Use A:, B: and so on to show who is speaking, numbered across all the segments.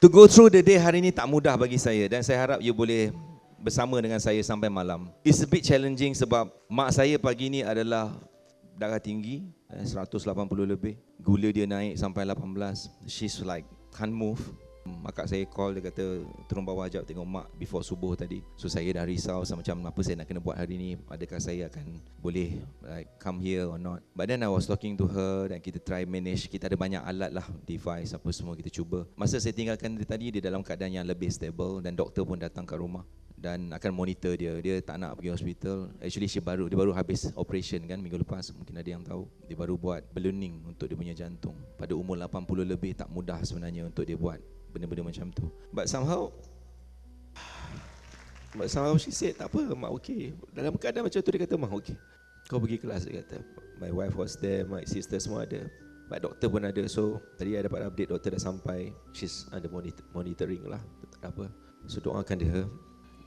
A: To go through the day hari ni tak mudah bagi saya dan saya harap you boleh bersama dengan saya sampai malam. It's a bit challenging sebab mak saya pagi ni adalah darah tinggi, eh, 180 lebih. Gula dia naik sampai 18. She's like can't move. Mak saya call dia kata turun bawah jap tengok mak before subuh tadi. So saya dah risau sama macam apa saya nak kena buat hari ni. Adakah saya akan boleh like come here or not. But then I was talking to her dan kita try manage. Kita ada banyak alat lah device apa semua kita cuba. Masa saya tinggalkan dia tadi dia dalam keadaan yang lebih stable dan doktor pun datang ke rumah dan akan monitor dia. Dia tak nak pergi hospital. Actually dia baru dia baru habis operation kan minggu lepas. Mungkin ada yang tahu. Dia baru buat ballooning untuk dia punya jantung. Pada umur 80 lebih tak mudah sebenarnya untuk dia buat benda-benda macam tu. But somehow But somehow she said tak apa mak okey. Dalam keadaan macam tu dia kata mak okey. Kau pergi kelas dia kata. My wife was there, my sister semua ada. But doktor pun ada. So tadi ada dapat update doktor dah sampai. She's under monitor, monitoring lah. Tak apa. So doakan dia.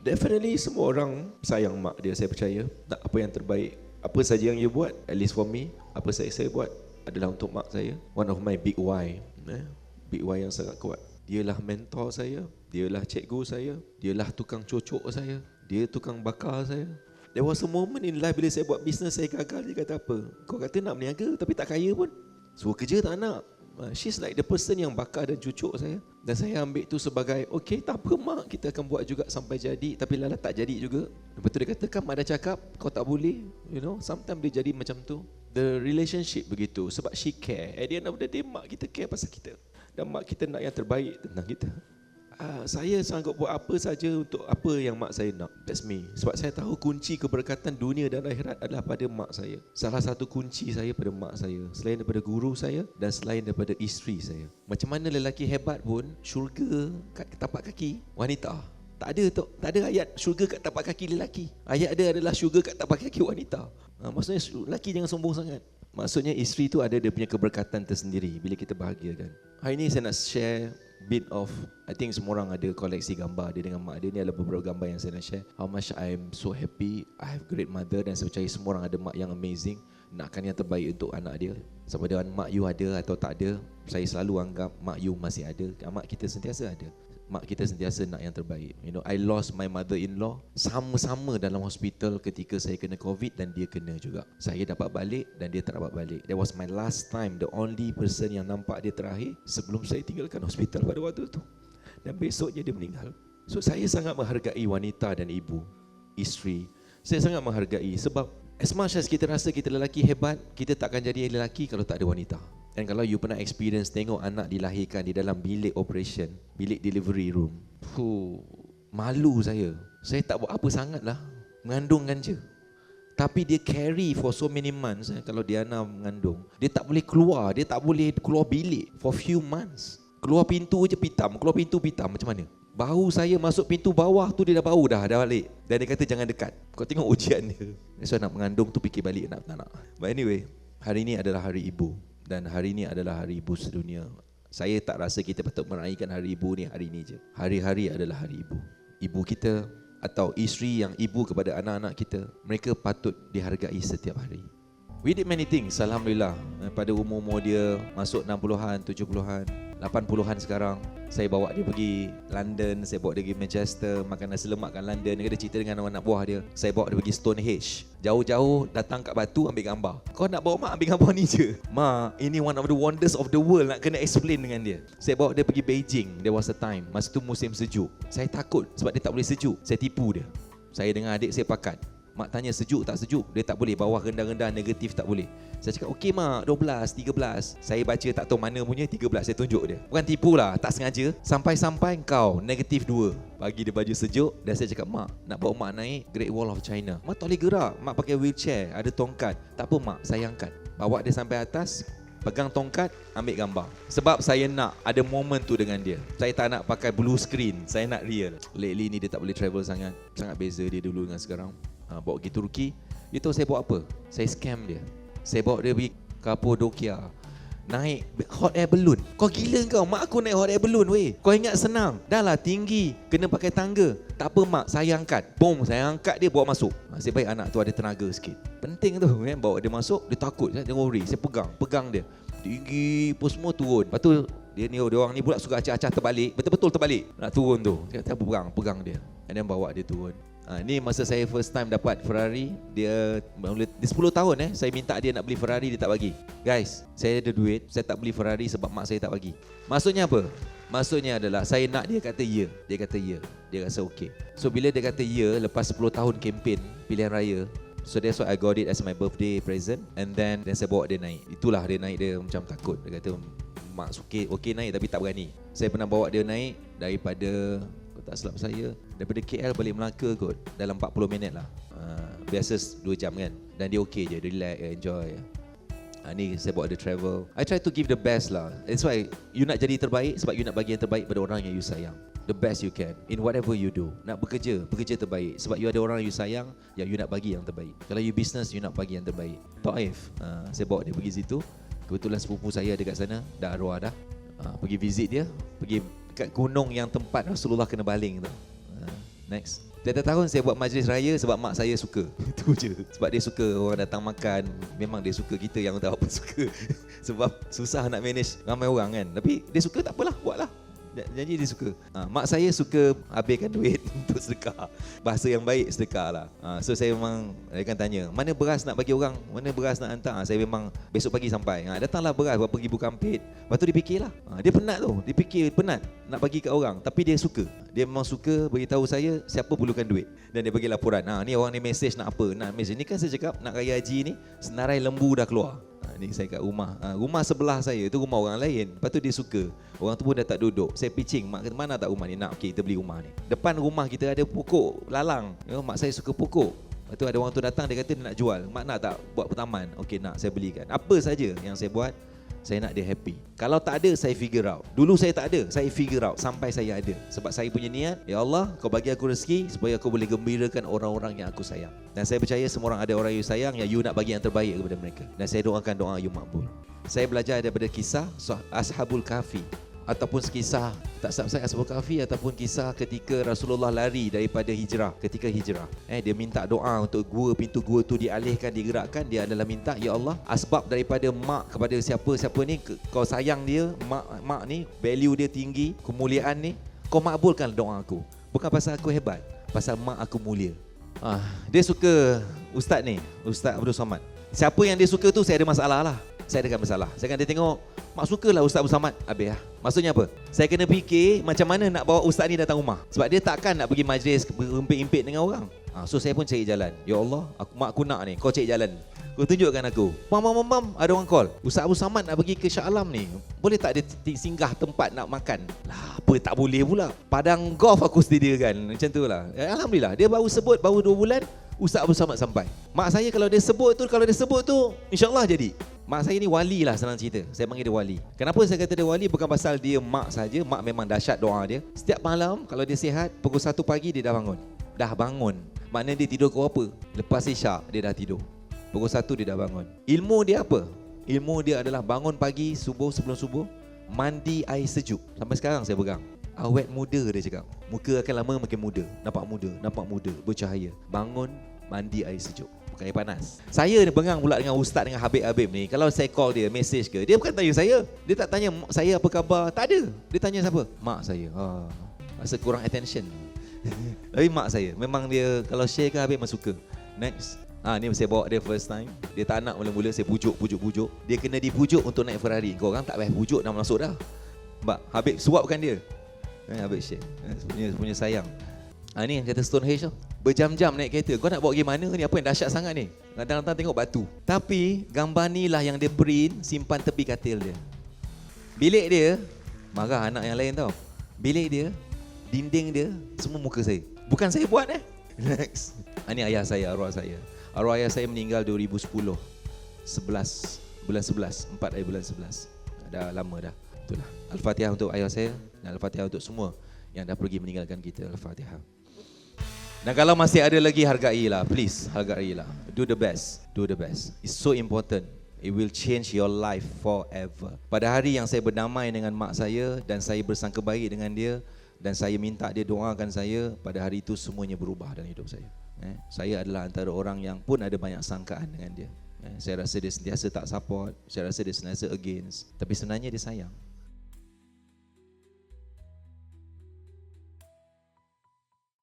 A: Definitely semua orang sayang mak dia saya percaya. Tak apa yang terbaik. Apa saja yang you buat, at least for me, apa saya saya buat adalah untuk mak saya. One of my big why. Eh? Big why yang sangat kuat. Dialah mentor saya, dialah cikgu saya, dialah tukang cocok saya, dia tukang bakar saya. There was a moment in life bila saya buat bisnes saya gagal dia kata apa? Kau kata nak berniaga tapi tak kaya pun. Suruh kerja tak nak. Uh, she's like the person yang bakar dan cucuk saya. Dan saya ambil itu sebagai, okay tak apa mak, kita akan buat juga sampai jadi. Tapi lala tak jadi juga. Lepas tu dia kata, kan mak dah cakap, kau tak boleh. You know, sometimes dia jadi macam tu. The relationship begitu, sebab she care. At the end of the day, mak kita care pasal kita dan mak kita nak yang terbaik tentang kita. Uh, saya sanggup buat apa saja untuk apa yang mak saya nak. That's me. Sebab saya tahu kunci keberkatan dunia dan akhirat adalah pada mak saya. Salah satu kunci saya pada mak saya. Selain daripada guru saya dan selain daripada isteri saya. Macam mana lelaki hebat pun, syurga kat tapak kaki wanita. Tak ada tu, tak ada ayat syurga kat tapak kaki lelaki. Ayat dia adalah syurga kat tapak kaki wanita. Ha, maksudnya lelaki jangan sombong sangat. Maksudnya isteri tu ada dia punya keberkatan tersendiri bila kita bahagiakan. Hari ini saya nak share bit of I think semua orang ada koleksi gambar dia dengan mak dia ni adalah beberapa gambar yang saya nak share. How much I'm so happy I have great mother dan saya percaya semua orang ada mak yang amazing nakkan yang terbaik untuk anak dia. Sama ada mak you ada atau tak ada, saya selalu anggap mak you masih ada. Mak kita sentiasa ada mak kita sentiasa nak yang terbaik. You know, I lost my mother-in-law sama-sama dalam hospital ketika saya kena COVID dan dia kena juga. Saya dapat balik dan dia tak dapat balik. That was my last time, the only person yang nampak dia terakhir sebelum saya tinggalkan hospital pada waktu itu. Dan besoknya dia meninggal. So saya sangat menghargai wanita dan ibu, isteri. Saya sangat menghargai sebab as much as kita rasa kita lelaki hebat, kita takkan jadi lelaki kalau tak ada wanita. Dan kalau you pernah experience tengok anak dilahirkan di dalam bilik operation, bilik delivery room. Fuh, malu saya. Saya tak buat apa sangat lah. Mengandungkan je. Tapi dia carry for so many months eh, kalau Diana mengandung. Dia tak boleh keluar, dia tak boleh keluar bilik for few months. Keluar pintu je pitam, keluar pintu pitam macam mana? Bau saya masuk pintu bawah tu dia dah bau dah, dah balik. Dan dia kata jangan dekat. Kau tengok ujian dia. So nak mengandung tu fikir balik nak tak nak. But anyway, hari ini adalah hari ibu dan hari ini adalah hari ibu sedunia. Saya tak rasa kita patut meraihkan hari ibu ni hari ini je. Hari-hari adalah hari ibu. Ibu kita atau isteri yang ibu kepada anak-anak kita, mereka patut dihargai setiap hari. We did many things, Alhamdulillah. Pada umur-umur dia masuk 60-an, 70-an, 80-an sekarang saya bawa dia pergi London, saya bawa dia pergi Manchester, makan nasi lemak kat London. Dia cerita dengan anak buah dia. Saya bawa dia pergi Stonehenge. Jauh-jauh datang kat batu ambil gambar. Kau nak bawa mak ambil gambar ni je. Ma, ini one of the wonders of the world nak kena explain dengan dia. Saya bawa dia pergi Beijing. There was a time. Masa tu musim sejuk. Saya takut sebab dia tak boleh sejuk. Saya tipu dia. Saya dengan adik saya pakat. Mak tanya sejuk tak sejuk? Dia tak boleh. Bawah rendah-rendah negatif tak boleh. Saya cakap okey mak 12, 13 Saya baca tak tahu mana punya 13 Saya tunjuk dia. Bukan tipu lah Tak sengaja. Sampai-sampai kau Negatif 2 Bagi dia baju sejuk. Dan saya cakap mak Nak bawa mak naik Great Wall of China. Mak tak boleh gerak. Mak pakai wheelchair Ada tongkat. Tak apa mak Saya angkat Bawa dia sampai atas Pegang tongkat, ambil gambar. Sebab saya nak ada moment tu dengan dia. Saya tak nak pakai blue screen. Saya nak real. Lately ni dia tak boleh travel sangat. Sangat beza dia dulu dengan sekarang ha, bawa pergi Turki. Dia tahu saya buat apa? Saya scam dia. Saya bawa dia pergi Kapadokia. Naik hot air balloon. Kau gila kau? Mak aku naik hot air balloon weh. Kau ingat senang? Dah lah tinggi. Kena pakai tangga. Tak apa mak, saya angkat. Bom, saya angkat dia bawa masuk. Masih baik anak tu ada tenaga sikit. Penting tu kan bawa dia masuk, dia takut, dia worry. Saya pegang, pegang dia. Tinggi pun semua turun. Lepas tu Dia ni dia orang ni pula suka acah-acah terbalik. Betul-betul terbalik. Nak turun tu. Kata pegang, pegang dia. And then bawa dia turun. Ha, ni masa saya first time dapat Ferrari, dia dia 10 tahun eh saya minta dia nak beli Ferrari dia tak bagi. Guys, saya ada duit, saya tak beli Ferrari sebab mak saya tak bagi. Maksudnya apa? Maksudnya adalah saya nak dia kata ya. Dia kata ya. Dia rasa okey. So bila dia kata ya lepas 10 tahun kempen pilihan raya, So that's why I got it as my birthday present And then then saya bawa dia naik Itulah dia naik dia macam takut Dia kata mak suka okey naik tapi tak berani Saya pernah bawa dia naik daripada tak silap saya daripada KL balik Melaka kot dalam 40 minit lah. Uh, biasa 2 jam kan. Dan dia okey je relax enjoy. Uh, ni saya buat ada travel. I try to give the best lah. That's why you nak jadi terbaik sebab you nak bagi yang terbaik pada orang yang you sayang. The best you can in whatever you do. Nak bekerja bekerja terbaik. Sebab you ada orang yang you sayang yang you nak bagi yang terbaik. Kalau you business you nak bagi yang terbaik. Taif uh, saya bawa dia pergi situ. Kebetulan sepupu saya ada kat sana dah arwah dah. Uh, pergi visit dia pergi kat gunung yang tempat Rasulullah kena baling tu. Next. Tiap tahun saya buat majlis raya sebab mak saya suka. Itu je. Sebab dia suka orang datang makan. Memang dia suka kita yang tak apa suka. sebab susah nak manage ramai orang kan. Tapi dia suka tak apalah, buatlah. Janji dia suka. Ha, mak saya suka habiskan duit untuk sedekah. Bahasa yang baik sedekah lah. Ha, so saya memang dia akan tanya, mana beras nak bagi orang? Mana beras nak hantar? Ha, saya memang besok pagi sampai. Ha, datanglah beras berapa ribu kampit. Lepas tu dia fikirlah. Ha, dia penat tu. Dia fikir penat nak bagi ke orang. Tapi dia suka. Dia memang suka beritahu saya siapa perlukan duit. Dan dia bagi laporan. Ha, ni orang ni mesej nak apa? Nak mesej. Ni kan saya cakap nak raya haji ni senarai lembu dah keluar. Ni saya kat rumah. Ha, rumah sebelah saya tu rumah orang lain. Lepas tu dia suka. Orang tu pun dah tak duduk. Saya pitching, mak kata mana tak rumah ni? Nak okey kita beli rumah ni. Depan rumah kita ada pokok lalang. Ya, mak saya suka pokok. Lepas tu ada orang tu datang dia kata dia nak jual. Mak nak tak buat pertaman? Okey nak saya belikan. Apa saja yang saya buat saya nak dia happy. Kalau tak ada, saya figure out. Dulu saya tak ada, saya figure out sampai saya ada. Sebab saya punya niat, Ya Allah, kau bagi aku rezeki supaya aku boleh gembirakan orang-orang yang aku sayang. Dan saya percaya semua orang ada orang yang sayang yang you nak bagi yang terbaik kepada mereka. Dan saya doakan doa you makbul. Saya belajar daripada kisah Ashabul Kahfi ataupun kisah tak saya Ashabul Kahfi ataupun kisah ketika Rasulullah lari daripada hijrah ketika hijrah. Eh dia minta doa untuk gua pintu gua tu dialihkan digerakkan dia adalah minta ya Allah asbab daripada mak kepada siapa-siapa ni kau sayang dia mak mak ni value dia tinggi kemuliaan ni kau makbulkan doa aku. Bukan pasal aku hebat pasal mak aku mulia. Ah dia suka ustaz ni ustaz Abdul Somad. Siapa yang dia suka tu saya ada masalah lah saya ada masalah. Saya akan dia tengok. Mak suka lah Ustaz Muhammad Habis lah. Maksudnya apa? Saya kena fikir macam mana nak bawa Ustaz ni datang rumah. Sebab dia takkan nak pergi majlis Berimpit-impit dengan orang. Ha, So saya pun cari jalan. Ya Allah aku, Mak aku nak ni. Kau cari jalan. Kau tunjukkan aku. Mam, mam, mam, mam Ada orang call. Ustaz Abu Samad nak pergi ke Shah Alam ni. Boleh tak dia singgah tempat nak makan? Lah apa tak boleh pula. Padang golf aku sediakan. Macam tu lah. Ya, Alhamdulillah. Dia baru sebut Baru 2 bulan Ustaz Abu Samad sampai. Mak saya kalau dia sebut tu Kalau dia sebut tu InsyaAllah jadi Mak saya ni wali lah senang cerita. Saya panggil dia wali. Kenapa saya kata dia wali? Bukan pasal dia mak saja. Mak memang dahsyat doa dia. Setiap malam kalau dia sihat, pukul 1 pagi dia dah bangun. Dah bangun. Maknanya dia tidur ke apa? Lepas isyak dia dah tidur. Pukul 1 dia dah bangun. Ilmu dia apa? Ilmu dia adalah bangun pagi, subuh sebelum subuh, mandi air sejuk. Sampai sekarang saya pegang. Awet muda dia cakap. Muka akan lama makin muda. Nampak muda, nampak muda, bercahaya. Bangun, mandi air sejuk bukan air panas. Saya ni bengang pula dengan ustaz dengan Habib-Habib ni. Kalau saya call dia, message ke, dia bukan tanya saya. Dia tak tanya saya apa khabar. Tak ada. Dia tanya siapa? Mak saya. Ha. Rasa kurang attention. Tapi mak saya. Memang dia kalau share ke Habib memang suka. Next. Ha, ni saya bawa dia first time. Dia tak nak mula-mula saya pujuk, pujuk, pujuk. Dia kena dipujuk untuk naik Ferrari. Kau orang tak payah pujuk dah masuk dah. Mbak, Habib suapkan dia. Eh, Habib share. Eh, punya, punya sayang. Ha, ni yang kata Stonehenge tu. Berjam-jam naik kereta. Kau nak bawa pergi mana ni? Apa yang dahsyat sangat ni? Kadang-kadang tengok batu. Tapi gambar ni lah yang dia print simpan tepi katil dia. Bilik dia, marah anak yang lain tau. Bilik dia, dinding dia, semua muka saya. Bukan saya buat eh. Next. Ha, ayah saya, arwah saya. Arwah ayah saya meninggal 2010. 11 bulan 11, 4 hari bulan 11. Dah lama dah. Itulah. Al-Fatihah untuk ayah saya dan Al-Fatihah untuk semua yang dah pergi meninggalkan kita. Al-Fatihah. Dan kalau masih ada lagi hargailah, please hargailah. Do the best, do the best. It's so important. It will change your life forever. Pada hari yang saya berdamai dengan mak saya dan saya bersangka baik dengan dia dan saya minta dia doakan saya, pada hari itu semuanya berubah dalam hidup saya. Eh, saya adalah antara orang yang pun ada banyak sangkaan dengan dia. Eh, saya rasa dia sentiasa tak support, saya rasa dia sentiasa against. Tapi sebenarnya dia sayang.